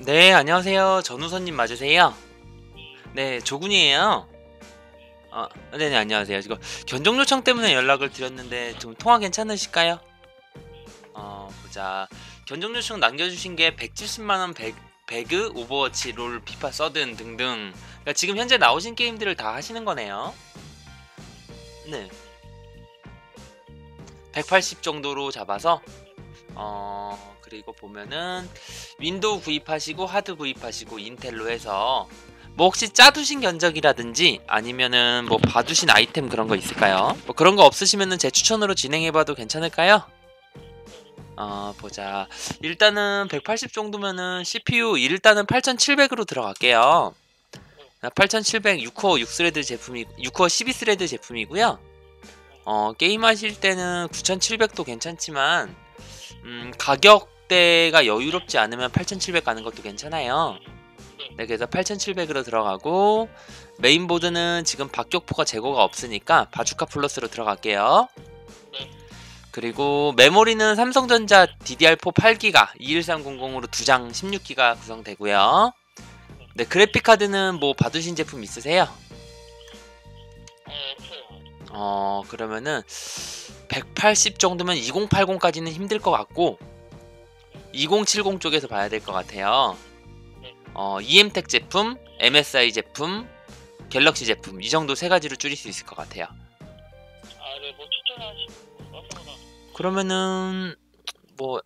네, 안녕하세요. 전우선님 맞으세요? 네, 조군이에요. 아, 네네, 안녕하세요. 지금 견적 요청 때문에 연락을 드렸는데 좀 통화 괜찮으실까요? 어, 보자. 견적 요청 남겨주신 게 170만원 백, 배그, 오버워치, 롤, 피파, 서든 등등. 그러니까 지금 현재 나오신 게임들을 다 하시는 거네요. 네. 180 정도로 잡아서 어 그리고 보면은 윈도우 구입하시고 하드 구입하시고 인텔로 해서 뭐 혹시 짜두신 견적이라든지 아니면은 뭐 봐두신 아이템 그런 거 있을까요? 뭐 그런 거 없으시면은 제 추천으로 진행해봐도 괜찮을까요? 어 보자 일단은 180 정도면은 CPU 일단은 8700으로 들어갈게요 8700 6코어 6스레드 제품이 6코어 12스레드 제품이고요 어 게임 하실 때는 9700도 괜찮지만 음, 가격대가 여유롭지 않으면 8700 가는 것도 괜찮아요. 네, 그래서 8700으로 들어가고 메인보드는 지금 박격포가 재고가 없으니까 바주카 플러스로 들어갈게요. 그리고 메모리는 삼성전자 DDR4 8기가 21300으로 2장 16기가 구성되고요. 네, 그래픽 카드는 뭐 받으신 제품 있으세요? 어, 그러면은 180 정도면 2080까지는 힘들 것 같고 2070 쪽에서 봐야 될 것 같아요. 어, EM텍 제품, MSI 제품, 갤럭시 제품 이 정도 세 가지로 줄일 수 있을 것 같아요. 아, 네, 뭐 추천하시는 그러면은 뭐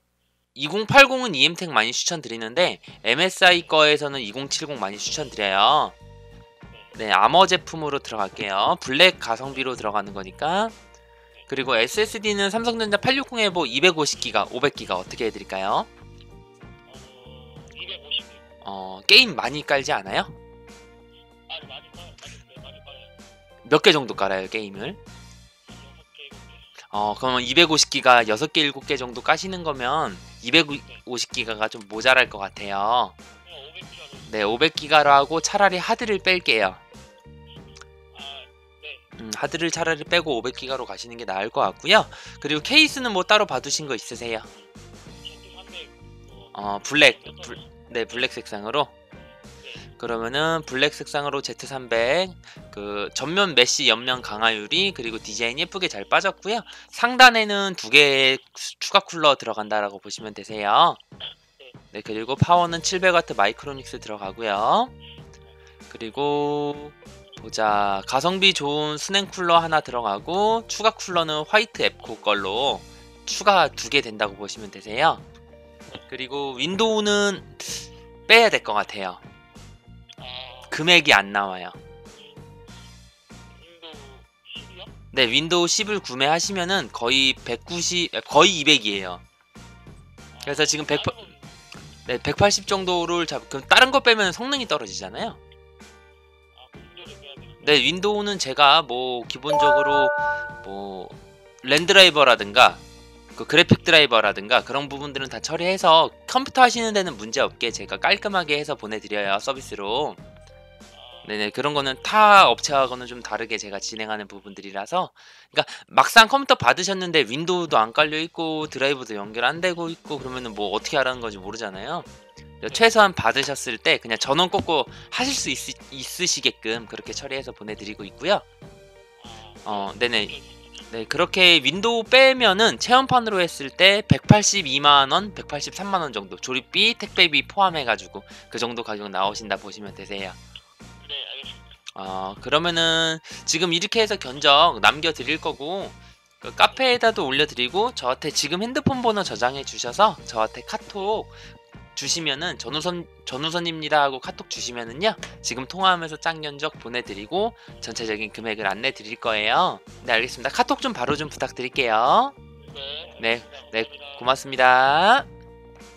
2080은 EM텍 많이 추천드리는데 MSI 거에서는 2070 많이 추천드려요. 네, 아머 제품으로 들어갈게요. 블랙 가성비로 들어가는 거니까. 그리고 SSD는 삼성전자 860에 뭐 250기가, 500기가 어떻게 해드릴까요? 어, 250. 어, 게임 많이 깔지 않아요? 아, 많이. 많이. 몇개 정도 깔아요, 게임을? 6개, 7개. 어, 그러면 250기가 6개, 7개 정도 까시는 거면 250기가가 좀 모자랄 것 같아요. 500기가로. 네, 500기가로 하고 차라리 하드를 뺄게요. 음, 하드를 차라리 빼고 500기가로 가시는 게 나을 것 같고요. 그리고 케이스는 뭐 따로 받으신 거 있으세요? Z300. 뭐, 어, 블랙, 거? 네, 블랙 색상으로. 네. 그러면은 블랙 색상으로 Z300 그 전면 메쉬 옆면 강화유리 그리고 디자인 예쁘게 잘 빠졌고요. 상단에는 두 개의 추가 쿨러 들어간다라고 보시면 되세요. 네, 그리고 파워는 700W 마이크로닉스 들어가고요. 그리고 보자 가성비 좋은 수냉 쿨러 하나 들어가고 추가 쿨러는 화이트 앱코 걸로 추가 두 개 된다고 보시면 되세요. 그리고 윈도우는 빼야 될 것 같아요. 아, 금액이 안 나와요. 윈도우 10이요? 네, 윈도우 10을 구매하시면은 거의 190, 거의 200이에요. 그래서 지금 100, 네, 180 정도를 잡, 그럼 다른 거 빼면 성능이 떨어지잖아요. 네, 윈도우는 제가 뭐 기본적으로 뭐 랜드라이버라든가 그 그래픽 드라이버라든가 그런 부분들은 다 처리해서 컴퓨터 하시는 데는 문제 없게 제가 깔끔하게 해서 보내드려요 서비스로. 아, 네네 그런 거는 타 업체하고는 좀 다르게 제가 진행하는 부분들이라서 그러니까 막상 컴퓨터 받으셨는데 윈도우도 안 깔려 있고 드라이브도 연결 안 되고 있고 그러면은 뭐 어떻게 하라는 건지 모르잖아요. 최소한 받으셨을 때 그냥 전원 꽂고 하실 수 있, 있으시게끔 그렇게 처리해서 보내드리고 있고요. 아, 어, 네네. 네. 네, 그렇게 윈도우 빼면은 체험판으로 했을 때 182만원, 183만원 정도 조립비, 택배비 포함해가지고 그 정도 가격 나오신다 보시면 되세요. 어, 그러면은 지금 이렇게 해서 견적 남겨드릴 거고 그 카페에다도 올려드리고 저한테 지금 핸드폰 번호 저장해 주셔서 저한테 카톡 주시면은 전우선 전우선입니다 하고 카톡 주시면은요 지금 통화하면서 짱 견적 보내드리고 전체적인 금액을 안내 드릴 거예요. 네 알겠습니다. 카톡 좀 바로 좀 부탁드릴게요. 네. 네. 네. 고맙습니다.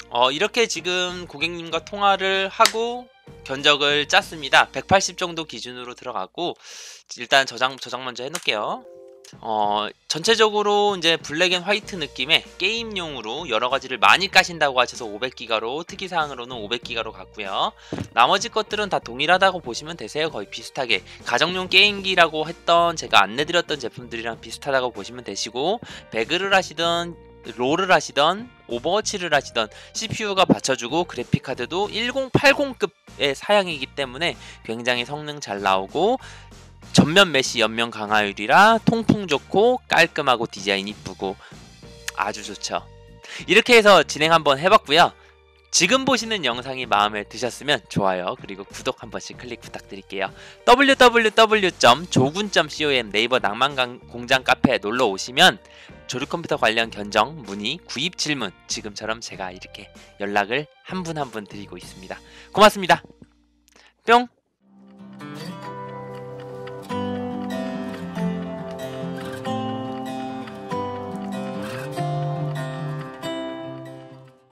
어, 이렇게 지금 고객님과 통화를 하고 견적을 짰습니다. 180 정도 기준으로 들어가고 일단 저장 저장 먼저 해놓을게요. 어, 전체적으로 이제 블랙 앤 화이트 느낌의 게임용으로 여러 가지를 많이 까신다고 하셔서 500기가로 특이 사항으로는 500기가로 갔고요. 나머지 것들은 다 동일하다고 보시면 되세요. 거의 비슷하게 가정용 게임기라고 했던 제가 안내드렸던 제품들이랑 비슷하다고 보시면 되시고 배그를 하시던 롤을 하시던 오버워치를 하시던 CPU가 받쳐주고 그래픽카드도 1080급의 사양이기 때문에 굉장히 성능 잘 나오고 전면 메시 연면 강화율이라 통풍 좋고 깔끔하고 디자인 이쁘고 아주 좋죠. 이렇게 해서 진행 한번 해봤고요. 지금 보시는 영상이 마음에 드셨으면 좋아요 그리고 구독 한 번씩 클릭 부탁드릴게요. www.조군.com 네이버 낭만 공장 카페에 놀러 오시면 조립 컴퓨터 관련 견적, 문의, 구입 질문 지금처럼 제가 이렇게 연락을 한 분 한분 드리고 있습니다. 고맙습니다. 뿅.